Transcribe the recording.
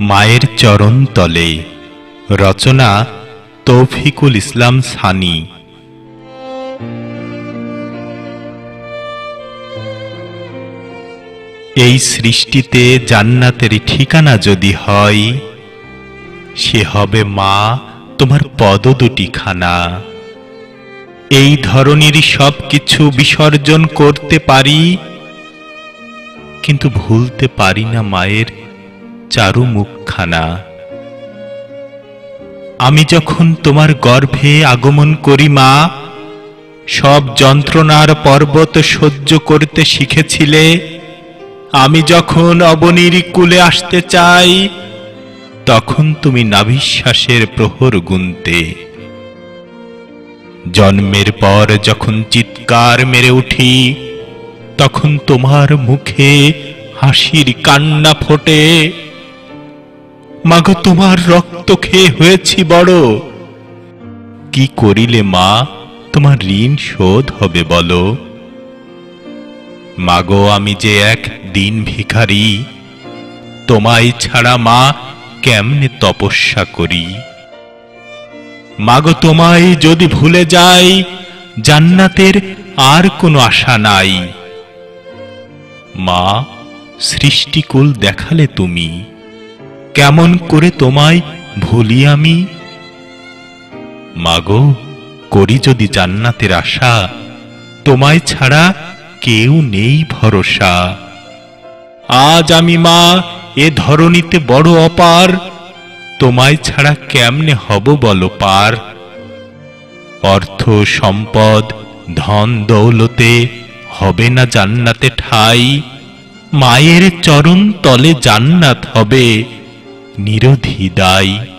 মায়ের চরণ তলে। রচনা তৌফিকুল ইসলাম সানি। এই সৃষ্টিতে জান্নাতের ঠিকানা যদি হয়, সে হবে মা তোমার পদ দুটি খানা এই ধরনের সব কিছু বিসর্জন করতে পারি, কিন্তু ভুলতে পারি না মায়ের চারু মুখখানা আমি যখন তোমার গর্ভে আগমন করি, মা, সব যন্ত্রণার পর্বত সহ্য করতে শিখেছিলে। আমি যখন অবনীর কুলে আসতে চাই, তখন তুমি নাভিশ্বাসের প্রহর গুনতে। জন্মের পর যখন চিৎকার মেরে উঠি, তখন তোমার মুখে হাসির কান্না ফোটে। মাগো, তোমার রক্ত খেয়ে হয়েছি বড়। কি করিলে মা? তোমার ঋণ শোধ হবে বলো। মাগো, আমি যে এক দিন ভিখারি, তোমায় ছাড়া মা কেমনে তপস্যা করি? মাগো, তোমায় যদি ভুলে যাই, জান্নাতের আর কোনো আশা নাই। মা, সৃষ্টিকুল দেখালে তুমি। কেমন করে তোমায় ভুলি আমি? মাগো, করি যদি জান্নাতের আশা, তোমায় ছাড়া কেউ নেই ভরসা। আজ আমি মা, এ ধরনীতে বড় অপার, তোমায় ছাড়া কেমনে হব বলো পার? অর্থ, সম্পদ, ধন, দৌলতে হবে না জান্নাতে ঠাই, মায়ের চরণ তলে জান্নাত হবে। নিরধি দায়।